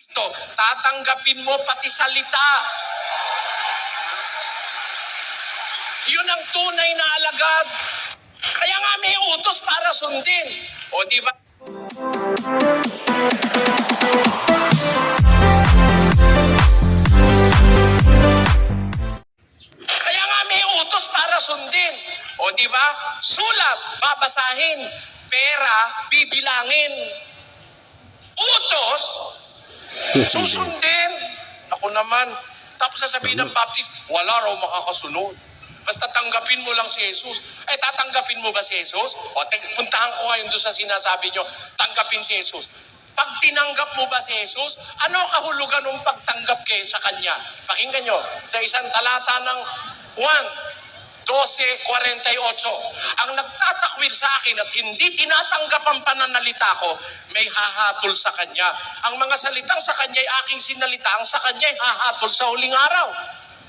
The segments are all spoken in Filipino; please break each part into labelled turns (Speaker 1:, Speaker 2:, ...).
Speaker 1: Kristo, tatanggapin mo pati salita. Yun ang tunay na alagad. Kaya nga may utos para sundin. O di ba? Kaya nga may utos para sundin. O di ba? Sulat, babasahin. Pera, bibilangin. Utos, susundin. Ako naman. Tapos sasabihin ng Baptist, wala raw makakasunod. Basta tanggapin mo lang si Jesus. Eh, tatanggapin mo ba si Jesus? O, puntahan ko ngayon doon sa sinasabi nyo, tanggapin si Jesus. Pag tinanggap mo ba si Jesus, ano kahulugan ng pagtanggap kay sa Kanya? Pakinggan nyo, sa isang talata ng 1, 12.48. Ang nagtatakwil sa akin at hindi tinatanggap ang pananalita ko, may hahatol sa kanya. Ang mga salitang sa kanya ay aking sinalita, ang sa kanya ay hahatol sa huling araw.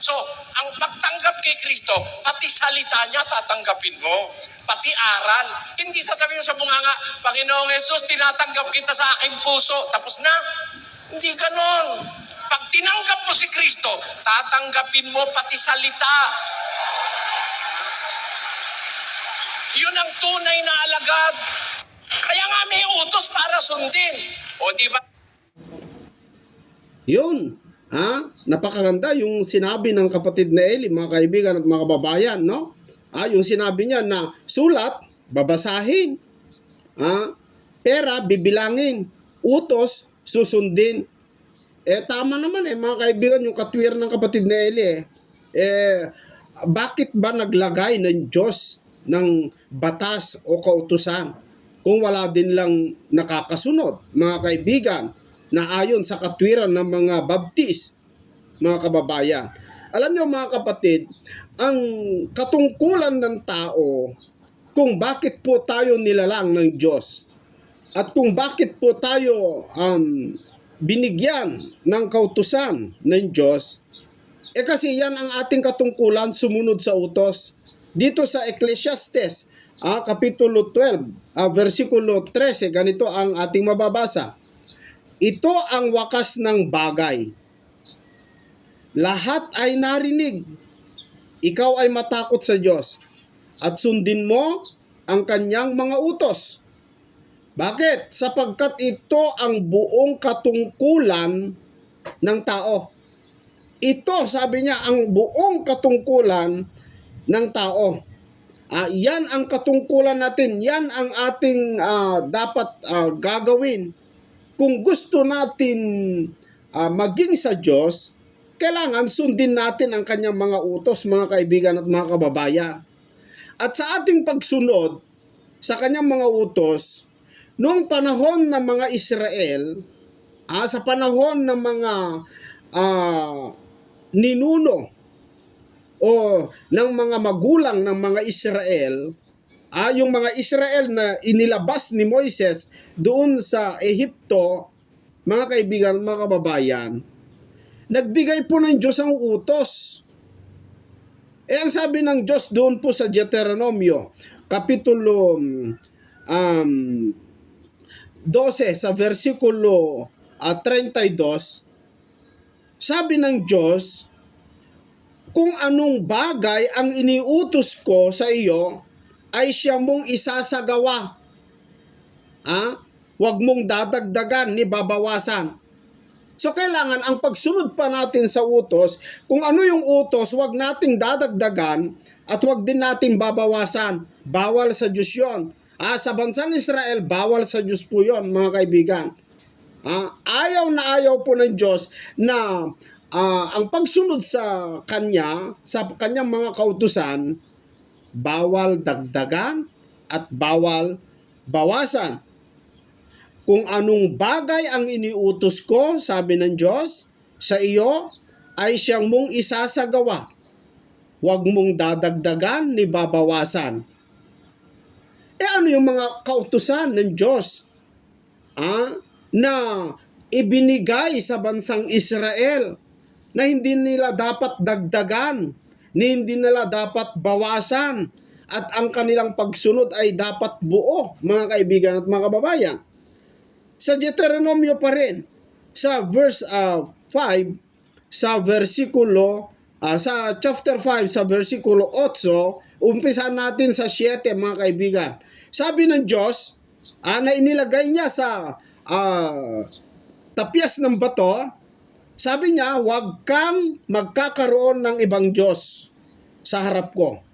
Speaker 1: So, ang pagtanggap kay Kristo, pati salita niya tatanggapin mo. Pati aral. Hindi sasabihin mo sa bunganga, Panginoong Jesus, tinatanggap kita sa aking puso. Tapos na. Hindi ganon. Pag tinanggap mo si Kristo, tatanggapin mo pati salita. Yun ang tunay na alagad. Kaya nga may utos para sundin. O di ba?
Speaker 2: Yun. Ha? Napakaganda yung sinabi ng kapatid na Eli, mga kaibigan at mga kababayan, no? Ah, yung sinabi niya na sulat, babasahin. Ha? Pera, bibilangin. Utos, susundin. Eh, tama naman eh, mga kaibigan, yung katwir ng kapatid na Eli eh. Eh, bakit ba naglagay ng Diyos ng batas o kautusan kung wala din lang nakakasunod, mga kaibigan, na ayon sa katwiran ng mga baptis, mga kababayan. Alam niyo mga kapatid, ang katungkulan ng tao kung bakit po tayo nilalang ng Diyos at kung bakit po tayo um, binigyan ng kautusan ng Diyos, eh kasi yan ang ating katungkulan sumunod sa utos. Dito sa Ecclesiastes, ah, Kapitulo 12, ah, versikulo 13, ganito ang ating mababasa. Ito ang wakas ng bagay. Lahat ay narinig. Ikaw ay matakot sa Diyos at sundin mo ang kanyang mga utos. Bakit? Sapagkat ito ang buong katungkulan ng tao. Ito, sabi niya, ang buong katungkulan ng tao. Ah, yan ang katungkulan natin. Yan ang ating ah, dapat ah, gagawin. Kung gusto natin ah, maging sa Diyos, kailangan sundin natin ang kanyang mga utos, mga kaibigan at mga kababayan. At sa ating pagsunod sa kanyang mga utos, noong panahon ng mga Israel, ah, sa panahon ng mga ah, ninuno o ng mga magulang ng mga Israel, ah, yung mga Israel na inilabas ni Moises doon sa Ehipto, mga kaibigan, mga kababayan, nagbigay po ng Diyos ang utos. Eh, ang sabi ng Diyos doon po sa Deuteronomio, Kapitulo um, 12, sa versikulo ah, 32, sabi ng Diyos, kung anong bagay ang iniutos ko sa iyo, ay siya mong isasagawa. Ha? Huwag mong dadagdagan ni babawasan. So kailangan ang pagsunod pa natin sa utos, kung ano yung utos, huwag nating dadagdagan at huwag din nating babawasan. Bawal sa Diyos yun. Ah, sa bansang Israel, bawal sa Diyos po yun, mga kaibigan. Ah, ayaw na ayaw po ng Diyos na ah, ang pagsunod sa Kanya, sa Kanyang mga kautusan, bawal dagdagan at bawal bawasan. Kung anong bagay ang iniutos ko, sabi ng Diyos, sa iyo, ay siyang mong isasagawa. Huwag mong dadagdagan ni babawasan. Eh ano yung mga kautusan ng Diyos? Ah, na ibinigay sa bansang Israel na hindi nila dapat dagdagan, na hindi nila dapat bawasan, at ang kanilang pagsunod ay dapat buo, mga kaibigan at mga kababayan. Sa Deuteronomio pa rin, sa verse ah, 5 sa versikulo ah, sa chapter 5 sa versikulo 8 umpisa natin sa 7 mga kaibigan sabi ng Diyos ah, na inilagay niya sa ah, tapyas ng bato sabi niya huwag kang magkakaroon ng ibang Diyos sa harap ko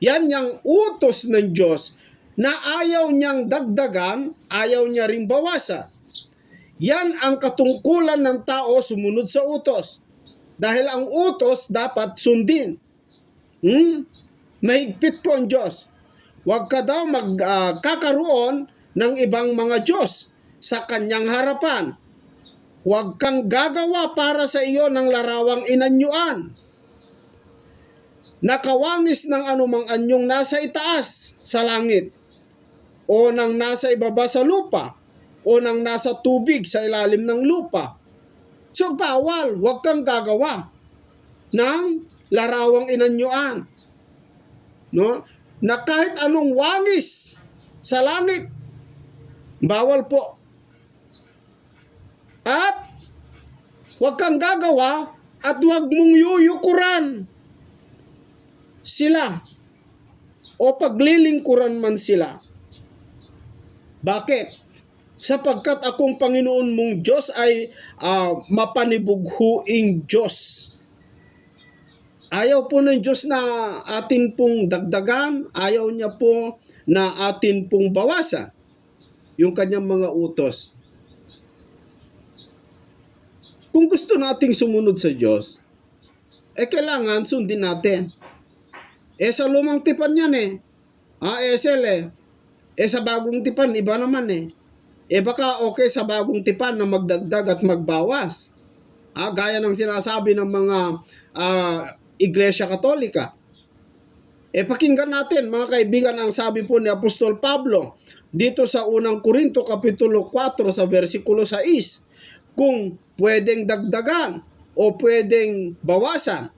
Speaker 2: yan yung utos ng Diyos na ayaw niyang dagdagan, ayaw niya ring bawasan. Yan ang katungkulan ng tao sumunod sa utos. Dahil ang utos dapat sundin. Hmm? Mahigpit po ang Diyos. Huwag ka daw magkakaroon ng ibang mga Diyos sa kanyang harapan. Huwag kang gagawa para sa iyo ng larawang inanyuan. Nakawangis ng anumang anyong nasa itaas sa langit o nang nasa ibaba sa lupa o nang nasa tubig sa ilalim ng lupa. So bawal, huwag kang gagawa ng larawang inanyuan. No? Na kahit anong wangis sa langit, bawal po. At huwag kang gagawa at huwag mong yuyukuran sila o paglilingkuran man sila. Bakit? Sapagkat akong Panginoon mong Diyos ay ah, mapanibughuing Diyos. Ayaw po ng Diyos na atin pong dagdagan, ayaw niya po na atin pong bawasan yung kanyang mga utos. Kung gusto nating sumunod sa Diyos, eh kailangan sundin natin. Eh sa lumang tipan yan eh. Ah, SL eh. Eh sa bagong tipan, iba naman eh. Eh baka okay sa bagong tipan na magdagdag at magbawas. Ah, gaya ng sinasabi ng mga ah, Iglesia Katolika. Eh pakinggan natin mga kaibigan ang sabi po ni Apostol Pablo dito sa unang Korinto kapitulo 4 sa versikulo 6 kung pwedeng dagdagan o pwedeng bawasan.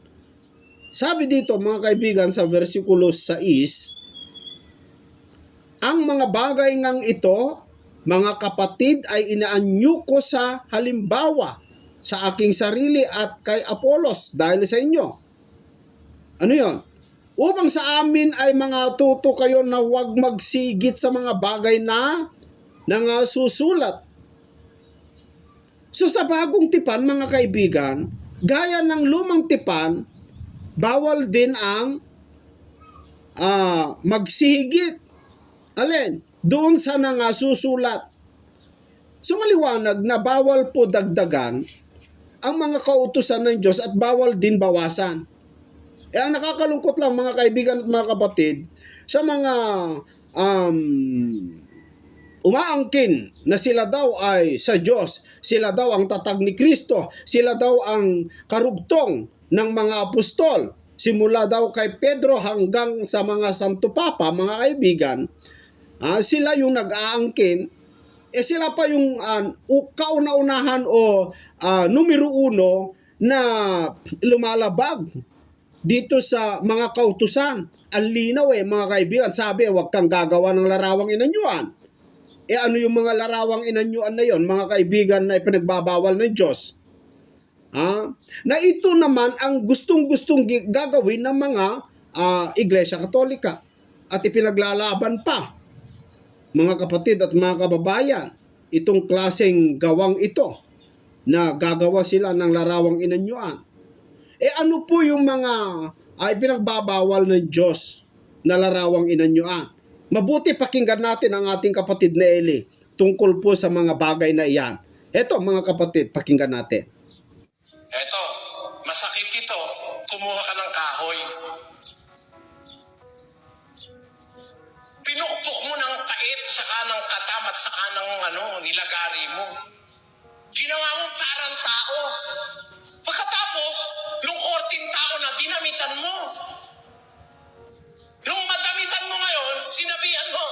Speaker 2: Sabi dito mga kaibigan sa versikulo 6 ang mga bagay ngang ito, mga kapatid, ay inaanyo ko sa halimbawa sa aking sarili at kay Apolos dahil sa inyo. Ano yon? Upang sa amin ay mga tuto kayo na huwag magsigit sa mga bagay na nangasusulat. So sa bagong tipan, mga kaibigan, gaya ng lumang tipan, bawal din ang ah, magsihigit Alin? Doon sa nangasusulat. So maliwanag na bawal po dagdagan ang mga kautusan ng Diyos at bawal din bawasan. Eh ang nakakalungkot lang mga kaibigan at mga kapatid sa mga um, umaangkin na sila daw ay sa Diyos, sila daw ang tatag ni Kristo, sila daw ang karugtong ng mga apostol, simula daw kay Pedro hanggang sa mga Santo Papa, mga kaibigan, Ah, sila yung nag-aangkin, eh sila pa yung uh, kauna-unahan o ah, numero uno na lumalabag dito sa mga kautusan. Ang linaw eh, mga kaibigan. Sabi, huwag kang gagawa ng larawang inanyuan. Eh ano yung mga larawang inanyuan na yon mga kaibigan na ipinagbabawal ng Diyos? Ah, na ito naman ang gustong-gustong gagawin ng mga ah, Iglesia Katolika at ipinaglalaban pa mga kapatid at mga kababayan, itong klaseng gawang ito na gagawa sila ng larawang inanyuan. Eh ano po yung mga ay pinagbabawal ng Diyos na larawang inanyuan? Mabuti pakinggan natin ang ating kapatid na Eli tungkol po sa mga bagay na iyan. Eto mga kapatid, pakinggan natin.
Speaker 1: Eto, masakit ito. Kumuha ka ng kahoy. Pinukpok mo ng pait sa kanang katam at sa kanang ano, nilagari mo. Ginawa mo parang tao. Pagkatapos, nung orting tao na dinamitan mo. Nung madamitan mo ngayon, sinabihan mo,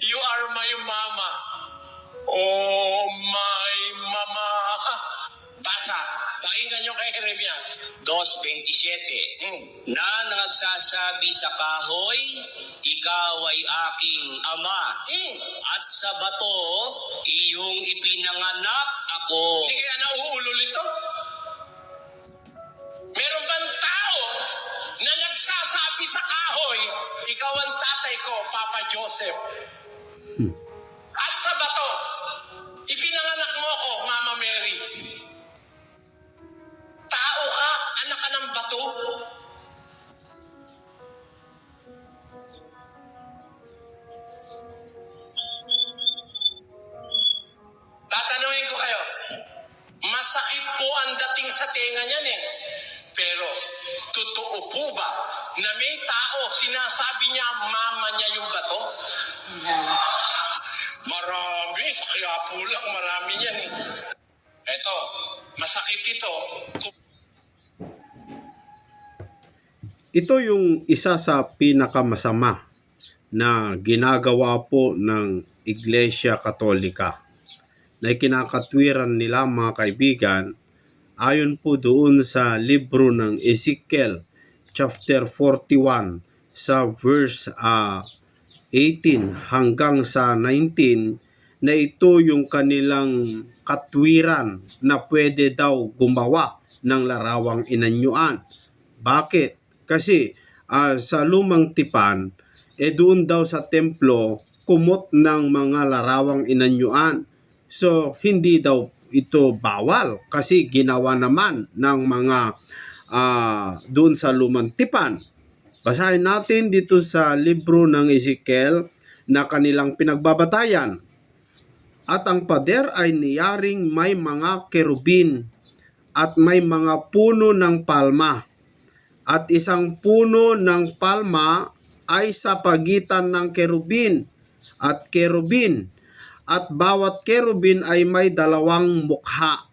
Speaker 1: You are my mama. Oh, my mama. Basa. Pakinggan nyo kay Jeremias.
Speaker 3: 2.27
Speaker 1: Hmm.
Speaker 3: Na nagsasabi sa kahoy, ikaw ay aking ama.
Speaker 1: Hmm.
Speaker 3: At sa bato, iyong ipinanganak ako.
Speaker 1: Hindi kaya nauulol ito? Meron bang nagsasabi sa kahoy, ikaw ang tatay ko, Papa Joseph. At sa bato,
Speaker 2: Ito yung isa sa pinakamasama na ginagawa po ng Iglesia Katolika na kinakatwiran nila mga kaibigan ayon po doon sa libro ng Ezekiel chapter 41 sa verse ah, 18 hanggang sa 19 na ito yung kanilang katwiran na pwede daw gumawa ng larawang inanyuan. Bakit? Kasi ah, sa lumang tipan, eh doon daw sa templo, kumot ng mga larawang inanyuan. So, hindi daw ito bawal kasi ginawa naman ng mga ah, doon sa lumang tipan. Basahin natin dito sa libro ng Ezekiel na kanilang pinagbabatayan. At ang pader ay niyaring may mga kerubin at may mga puno ng palma. At isang puno ng palma ay sa pagitan ng kerubin at kerubin. At bawat kerubin ay may dalawang mukha.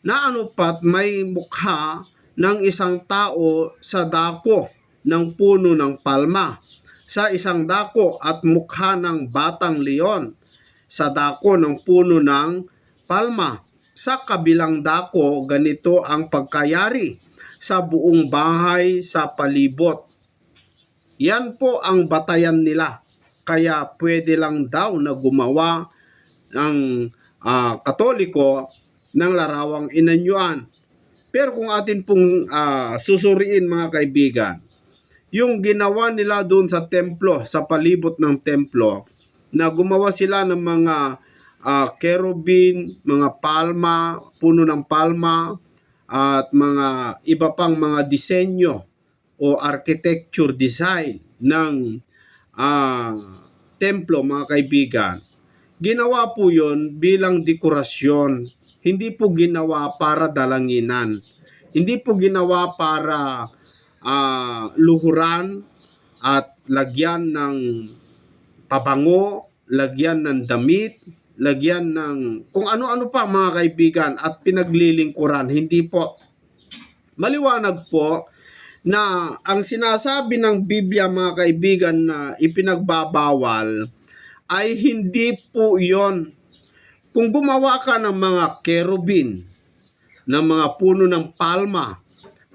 Speaker 2: Na ano pat may mukha ng isang tao sa dako ng puno ng palma. Sa isang dako at mukha ng batang leon sa dako ng puno ng palma. Sa kabilang dako, ganito ang pagkayari sa buong bahay sa palibot. Yan po ang batayan nila. Kaya pwede lang daw na gumawa ng ah, katoliko ng larawang inanyuan. Pero kung atin pong ah, susuriin mga kaibigan, yung ginawa nila doon sa templo, sa palibot ng templo, na gumawa sila ng mga ah, kerubin, mga palma, puno ng palma, at mga iba pang mga disenyo o architecture design ng ah, templo mga kaibigan. Ginawa po yon bilang dekorasyon. Hindi po ginawa para dalanginan. Hindi po ginawa para ah, luhuran at lagyan ng pabango, lagyan ng damit, lagyan ng kung ano-ano pa mga kaibigan at pinaglilingkuran. Hindi po. Maliwanag po na ang sinasabi ng Biblia mga kaibigan na ipinagbabawal ay hindi po yon. Kung gumawa ka ng mga kerubin, ng mga puno ng palma,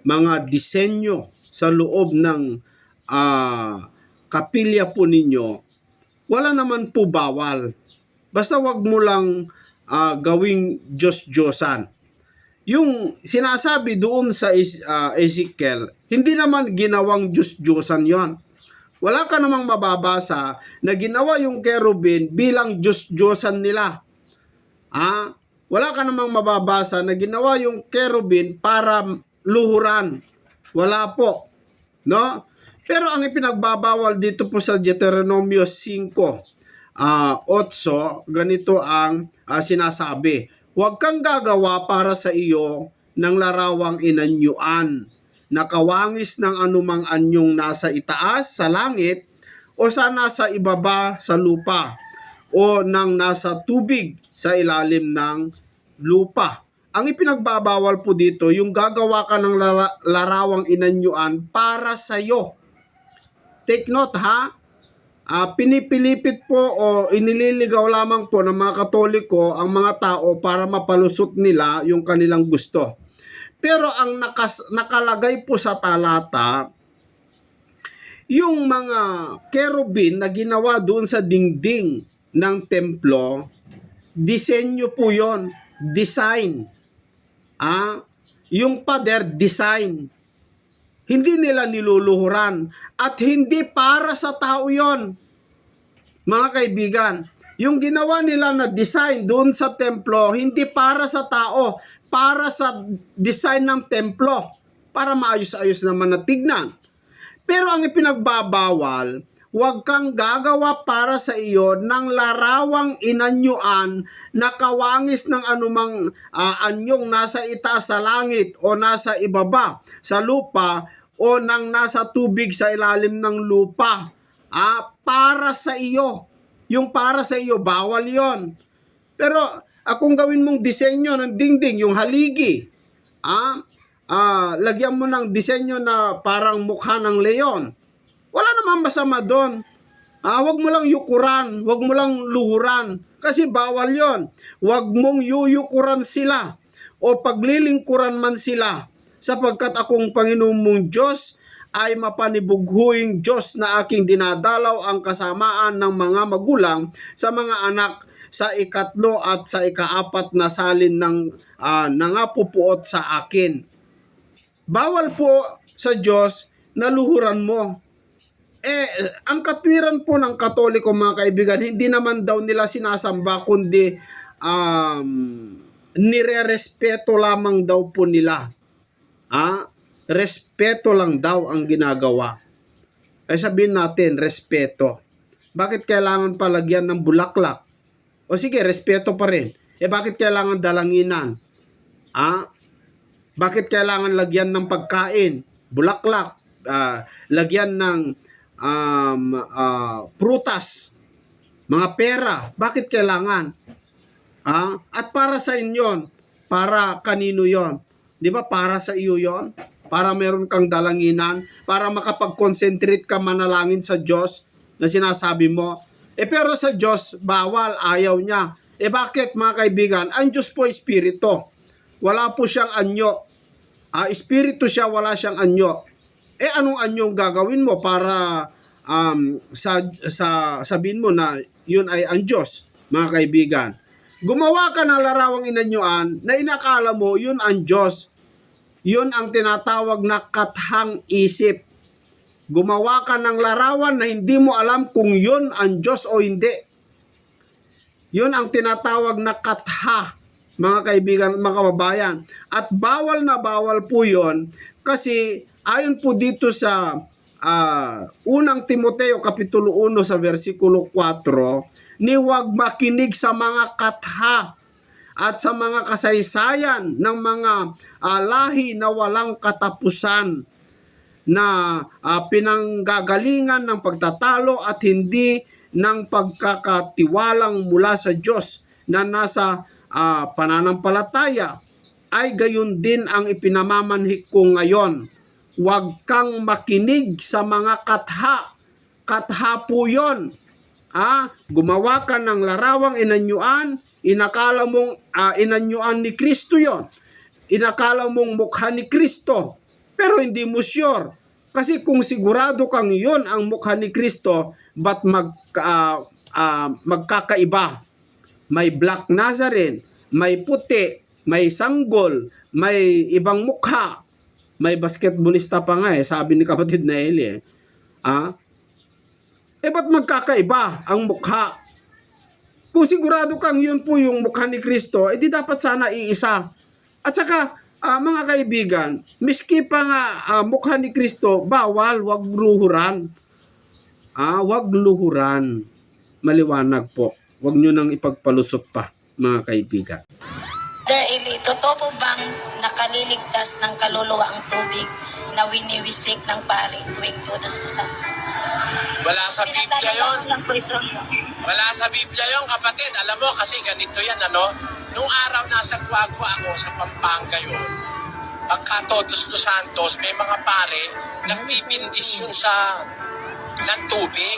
Speaker 2: mga disenyo sa loob ng ah, kapilya po ninyo, wala naman po bawal. Basta wag mo lang ah, gawing Diyos-Diyosan. Yung sinasabi doon sa ah, Ezekiel, hindi naman ginawang Diyos-Diyosan yon. Wala ka namang mababasa na ginawa yung kerubin bilang Diyos-Diyosan nila. Ah, wala ka namang mababasa na ginawa yung kerubin para luhuran. Wala po. No? Pero ang ipinagbabawal dito po sa Deuteronomio 5, ah 8, ganito ang ah, sinasabi. Huwag kang gagawa para sa iyo ng larawang inanyuan na kawangis ng anumang anyong nasa itaas sa langit o sa nasa ibaba sa lupa o nang nasa tubig sa ilalim ng lupa. Ang ipinagbabawal po dito, yung gagawa ka ng lara- larawang inanyuan para sa iyo. Take note ha, Ah, pinipilipit po o inililigaw lamang po ng mga katoliko ang mga tao para mapalusot nila yung kanilang gusto. Pero ang nakas, nakalagay po sa talata, yung mga kerubin na ginawa doon sa dingding ng templo, disenyo po yon design. Ah, yung pader design. Hindi nila niluluhuran at hindi para sa tao 'yon. Mga kaibigan, yung ginawa nila na design doon sa templo, hindi para sa tao, para sa design ng templo, para maayos-ayos naman na tignan. Pero ang ipinagbabawal, huwag kang gagawa para sa iyo ng larawang inanyuan na kawangis ng anumang ah, anyong nasa itaas sa langit o nasa ibaba sa lupa o nang nasa tubig sa ilalim ng lupa. Ah, para sa iyo. Yung para sa iyo, bawal yon. Pero akong gawin mong disenyo ng dingding, yung haligi, ah, ah, lagyan mo ng disenyo na parang mukha ng leon. Wala namang masama doon. Ah, wag mo lang yukuran, wag mo lang luhuran kasi bawal 'yon. Wag mong yuyukuran sila o paglilingkuran man sila sapagkat akong Panginoon mong Diyos ay mapanibughuing Diyos na aking dinadalaw ang kasamaan ng mga magulang sa mga anak sa ikatlo at sa ikaapat na salin ng ah, nangapupuot sa akin. Bawal po sa Diyos na luhuran mo. Eh, ang katwiran po ng katoliko mga kaibigan, hindi naman daw nila sinasamba, kundi um, nire-respeto lamang daw po nila. Ah, respeto lang daw ang ginagawa. Ay sabihin natin, respeto. Bakit kailangan palagyan ng bulaklak? O sige, respeto pa rin. Eh bakit kailangan dalanginan? Ah, bakit kailangan lagyan ng pagkain? Bulaklak, ah, lagyan ng um, ah, prutas, mga pera. Bakit kailangan? Ah, at para sa inyo, para kanino 'yon? 'Di ba? Para sa iyo 'yon. Para meron kang dalanginan, para makapag-concentrate ka manalangin sa Diyos na sinasabi mo. Eh pero sa Diyos, bawal, ayaw niya. Eh bakit mga kaibigan? Ang Diyos po espiritu. Wala po siyang anyo. Ah, espiritu siya, wala siyang anyo. Eh anong anyong gagawin mo para um, sa, sa sabihin mo na yun ay ang Diyos, mga kaibigan? Gumawa ka ng larawang inanyuan na inakala mo yun ang Diyos. Yun ang tinatawag na kathang isip. Gumawa ka ng larawan na hindi mo alam kung yun ang Diyos o hindi. Yun ang tinatawag na katha, mga kaibigan, mga kababayan. At bawal na bawal po yun kasi ayon po dito sa ah, unang Timoteo Kapitulo 1 sa versikulo 4, ni huwag makinig sa mga katha at sa mga kasaysayan ng mga ah, lahi na walang katapusan na ah, pinanggagalingan ng pagtatalo at hindi ng pagkakatiwalang mula sa Diyos na nasa ah, pananampalataya ay gayon din ang ipinamamanhik ko ngayon. Huwag kang makinig sa mga katha. Katha po yun. Ah, gumawa ka ng larawang inanyuan, inakala mong ah, inanyuan ni Kristo yon. Inakala mong mukha ni Kristo, pero hindi mo sure. Kasi kung sigurado kang yon ang mukha ni Kristo, ba't mag, ah, ah, magkakaiba? May Black Nazarene, may puti, may sanggol, may ibang mukha, may basketballista pa nga eh, sabi ni kapatid na Eli eh. Ah, eh ba't magkakaiba ang mukha? Kung sigurado kang yun po yung mukha ni Kristo, eh di dapat sana iisa. At saka, ah, mga kaibigan, miski pa nga ah, mukha ni Kristo, bawal, wag luhuran. Ah, wag luhuran. Maliwanag po. Wag nyo nang ipagpalusot pa, mga kaibigan.
Speaker 4: Brother Eli, totoo po bang nakaliligtas ng kaluluwa ang tubig na winiwisik ng pari tuwing tudos sa
Speaker 1: Wala sa Biblia yon. Wala sa Biblia yon, kapatid. Alam mo, kasi ganito yan, ano? Nung araw nasa Guagua ako sa Pampanga yun, pagka Todos Los Santos, may mga pare, nagbibindis yun sa ng tubig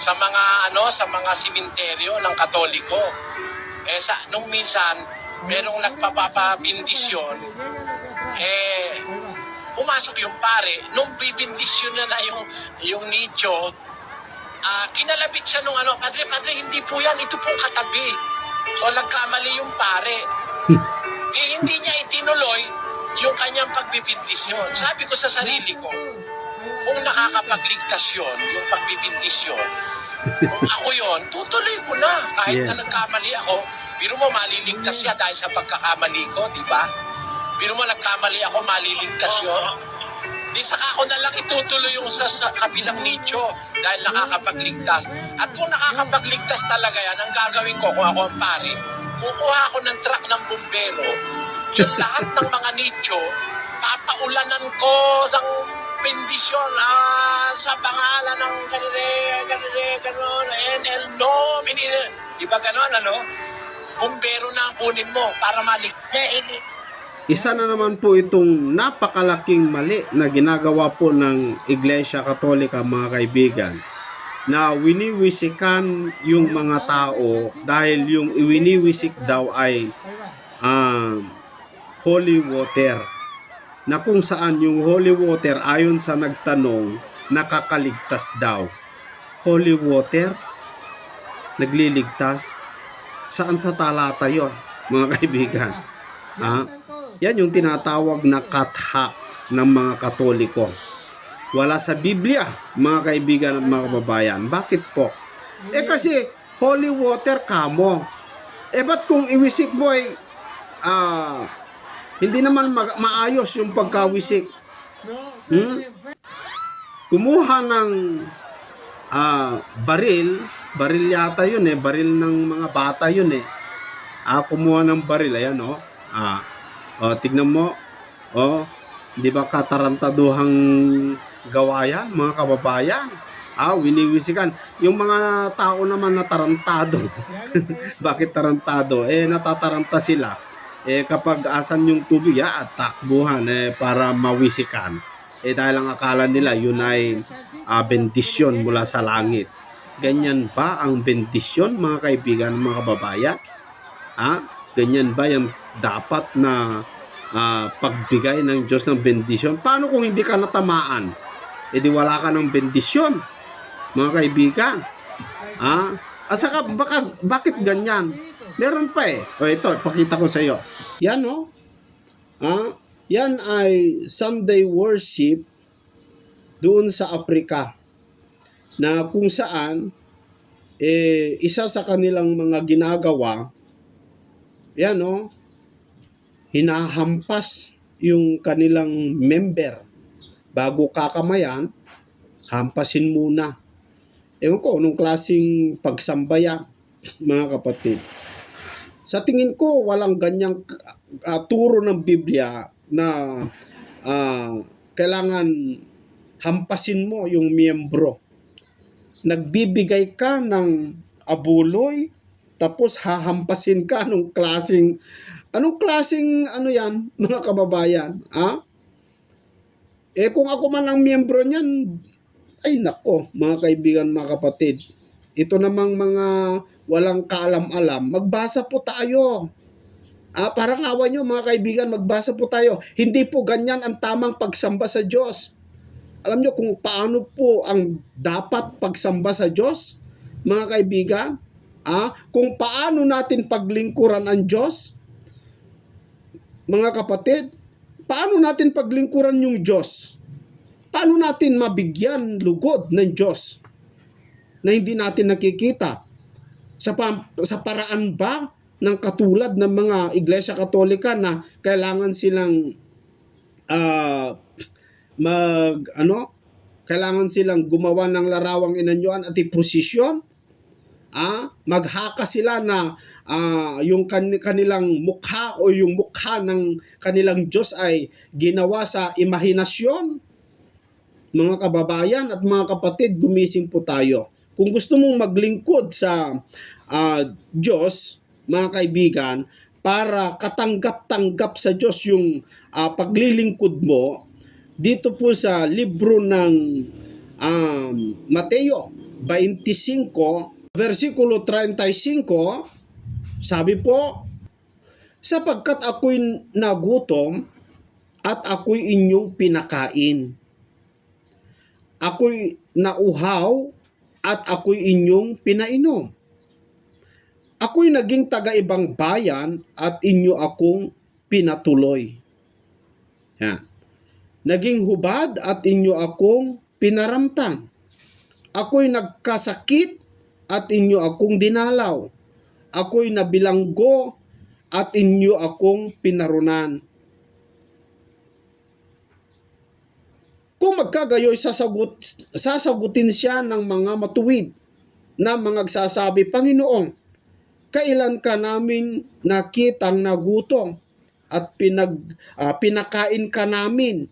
Speaker 1: sa mga ano sa mga simenteryo ng Katoliko. Eh sa nung minsan merong nagpapapabindisyon eh pumasok yung pare. Nung bibindisyon na na yung yung nicho ah kinalabit siya nung ano padre padre hindi po yan. Ito pong katabi. So nagkamali yung pare. Eh, hindi niya itinuloy yung kanyang pagbibindisyon. Sabi ko sa sarili ko, kung nakakapagligtas yun, yung pagbibindisyon, kung ako yon, tutuloy ko na. Kahit
Speaker 2: Yes.
Speaker 1: na nagkamali ako, biro mo maliligtas siya dahil sa pagkakamali ko, di ba? Biro mo nagkamali ako, maliligtas yun. Di saka ako na lang itutuloy yung sa, sa kabilang nicho dahil nakakapagligtas. At kung nakakapagligtas talaga yan, ang gagawin ko kung ako ang pare, kukuha ako ng truck ng bumbero, yung lahat ng mga nicho, papaulanan ko ng bendisyon ah, sa pangalan ng ganire, ganire, ganon, NL, no, minine. Di ba ganon, ano? Bumbero na ang kunin mo para malik.
Speaker 2: Isa na naman po itong napakalaking mali na ginagawa po ng Iglesia Katolika mga kaibigan na winiwisikan yung mga tao dahil yung iwiniwisik daw ay ah, holy water na kung saan yung holy water ayon sa nagtanong nakakaligtas daw holy water nagliligtas saan sa talata yon mga kaibigan Ah, yan yung tinatawag na katha ng mga katoliko. Wala sa Biblia, mga kaibigan at mga kababayan. Bakit po? Eh kasi, holy water kamo. Eh ba't kung iwisik mo ay ah, hindi naman mag- maayos yung pagkawisik? Hmm? Kumuha ng ah, baril, baril yata yun eh, baril ng mga bata yun eh. Ah, kumuha ng baril, ayan oh. Ah, oh, tignan mo. Oh, di ba katarantaduhang gawa yan, mga kababayan? Ah, winiwisikan. Yung mga tao naman na tarantado. Bakit tarantado? Eh, natataranta sila. Eh, kapag asan yung tubig, ya, at takbuhan eh, para mawisikan. Eh, dahil ang akala nila, yun ay ah, bendisyon mula sa langit. Ganyan ba ang bendisyon, mga kaibigan, mga kababayan? Ha? Ganyan ba yung dapat na ah, pagbigay ng Diyos ng bendisyon? Paano kung hindi ka natamaan? E di wala ka ng bendisyon, mga kaibigan. Ha? At saka, baka, bakit ganyan? Meron pa eh. O ito, pakita ko sa iyo. Yan oh. Ha? Yan ay Sunday worship doon sa Afrika na kung saan eh, isa sa kanilang mga ginagawa yan no hinahampas yung kanilang member bago kakamayan hampasin muna ewan ko anong klaseng pagsambaya mga kapatid sa tingin ko walang ganyang ah, turo ng Biblia na ah, kailangan hampasin mo yung miyembro. Nagbibigay ka ng abuloy tapos hahampasin ka anong klasing anong klasing ano yan mga kababayan ha? Eh kung ako man ang miyembro niyan ay nako mga kaibigan mga kapatid ito namang mga walang kaalam-alam magbasa po tayo Ah, parang awa nyo mga kaibigan, magbasa po tayo. Hindi po ganyan ang tamang pagsamba sa Diyos. Alam nyo kung paano po ang dapat pagsamba sa Diyos, mga kaibigan? Ah, kung paano natin paglingkuran ang Diyos? Mga kapatid, paano natin paglingkuran yung Diyos? Paano natin mabigyan lugod ng Diyos na hindi natin nakikita? Sa, pa- sa paraan ba ng katulad ng mga Iglesia Katolika na kailangan silang ah, mag ano kailangan silang gumawa ng larawang inanyuan at iprosesyon ah maghaka sila na ah, yung kan- kanilang mukha o yung mukha ng kanilang Diyos ay ginawa sa imahinasyon? Mga kababayan at mga kapatid gumising po tayo kung gusto mong maglingkod sa ah, Diyos mga kaibigan para katanggap-tanggap sa Diyos yung ah, paglilingkod mo dito po sa libro ng um, Mateo 25 versikulo 35 sabi po sapagkat ako'y nagutom at ako'y inyong pinakain. Ako'y nauhaw at ako'y inyong pinainom Ako'y naging taga-ibang bayan at inyo akong pinatuloy. Yan. Naging hubad at inyo akong pinaramtan. Ako'y nagkasakit at inyo akong dinalaw. Ako'y nabilanggo at inyo akong pinarunan. Kung magkagayoy, sasagot, sasagutin siya ng mga matuwid na mga nagsasabi, Panginoon, kailan ka namin nakitang nagutom at pinag, ah, pinakain ka namin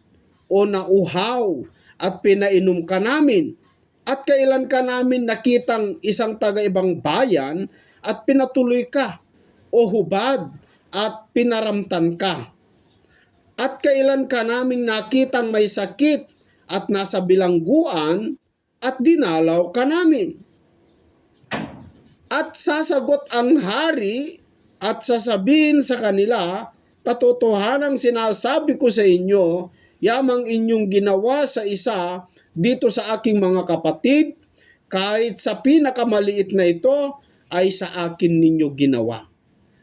Speaker 2: o nauhaw at pinainom ka namin? At kailan ka namin nakitang isang taga-ibang bayan at pinatuloy ka o hubad at pinaramtan ka? At kailan ka naming nakitang may sakit at nasa bilangguan at dinalaw ka namin. At sasagot ang hari at sasabihin sa kanila, patotohanang sinasabi ko sa inyo, yamang inyong ginawa sa isa dito sa aking mga kapatid, kahit sa pinakamaliit na ito, ay sa akin ninyo ginawa.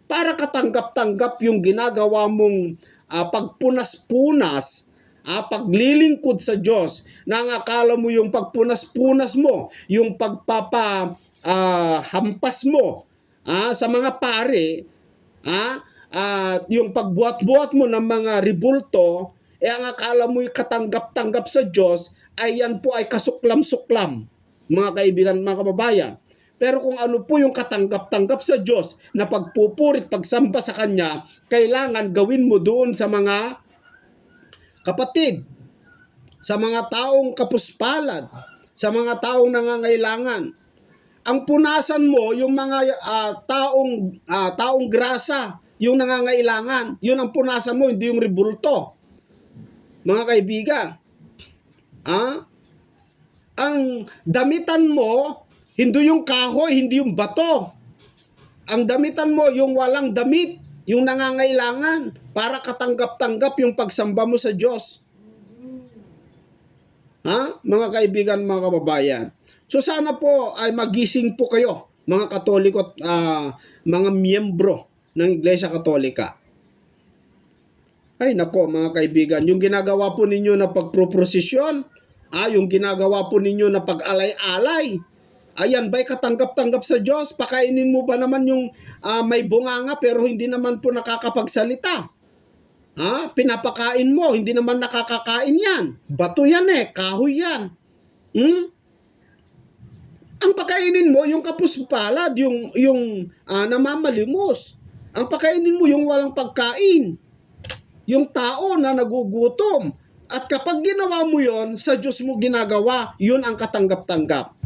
Speaker 2: Para katanggap-tanggap yung ginagawa mong ah, pagpunas-punas, ah, paglilingkod sa Diyos, na ang akala mo yung pagpunas-punas mo, yung pagpapa ah, hampas mo ah, sa mga pare, ah, at yung pagbuhat-buhat mo ng mga ribulto, eh ang akala mo yung katanggap-tanggap sa Diyos, ay yan po ay kasuklam-suklam, mga kaibigan, mga kababayan. Pero kung ano po yung katanggap-tanggap sa Diyos na pagpupurit, pagsamba sa Kanya, kailangan gawin mo doon sa mga kapatid, sa mga taong kapuspalad, sa mga taong nangangailangan. Ang punasan mo yung mga ah, taong ah, taong grasa, yung nangangailangan. Yun ang punasan mo, hindi yung ribulto. Mga kaibigan, ah, ang damitan mo, hindi yung kahoy, hindi yung bato. Ang damitan mo, yung walang damit, yung nangangailangan, para katanggap-tanggap yung pagsamba mo sa Diyos. Ha? Mga kaibigan, mga kababayan. So sana po ay magising po kayo, mga katoliko at ah, mga miyembro ng Iglesia Katolika. Ay nako mga kaibigan, yung ginagawa po ninyo na pagproprosesyon, ah, yung ginagawa po ninyo na pag-alay-alay, ayan ba'y katanggap-tanggap sa Diyos? Pakainin mo ba naman yung ah, may bunganga pero hindi naman po nakakapagsalita? Ha? Pinapakain mo, hindi naman nakakakain yan. Bato yan eh, kahoy yan. Hmm? Ang pakainin mo, yung kapuspalad, yung, yung ah, namamalimos. Ang pakainin mo, yung walang pagkain. Yung tao na nagugutom. At kapag ginawa mo yon sa Diyos mo ginagawa, yun ang katanggap-tanggap.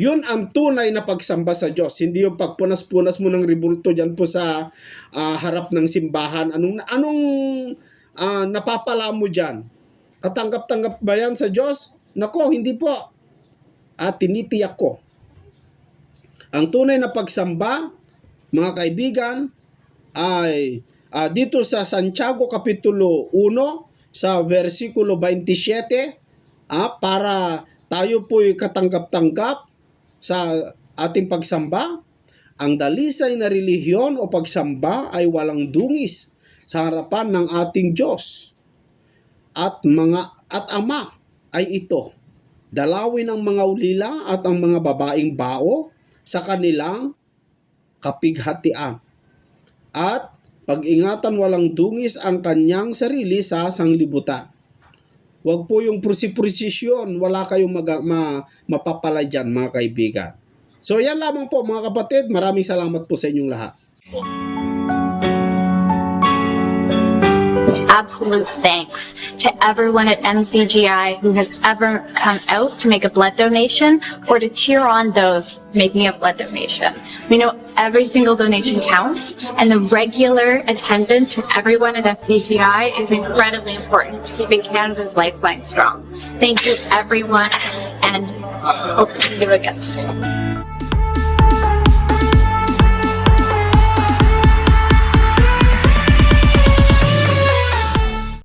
Speaker 2: Yun ang tunay na pagsamba sa Diyos. Hindi yung pagpunas-punas mo ng ribulto dyan po sa ah, harap ng simbahan. Anong, anong ah, napapala mo dyan? Katanggap-tanggap ba yan sa Diyos? Nako, hindi po. At tinitiyak ko. Ang tunay na pagsamba, mga kaibigan, ay ah, dito sa Santiago Kapitulo 1, sa versikulo 27, ah, para tayo po'y katanggap-tanggap sa ating pagsamba, ang dalisay na relihiyon o pagsamba ay walang dungis sa harapan ng ating Diyos. At mga at ama ay ito, dalawin ang mga ulila at ang mga babaeng bao sa kanilang kapighatian. At pag-ingatan walang dungis ang kanyang sarili sa sanglibutan. Huwag po yung prusiprisisyon, wala kayong mag- ma- mapapala dyan mga kaibigan. So yan lamang po mga kapatid, maraming salamat po sa inyong lahat.
Speaker 5: Absolute thanks to everyone at MCGI who has ever come out to make a blood donation or to cheer on those making a blood donation. We know every single donation counts and the regular attendance from everyone at MCGI is incredibly important to keeping Canada's lifeline strong. Thank you everyone and hope to see you again soon.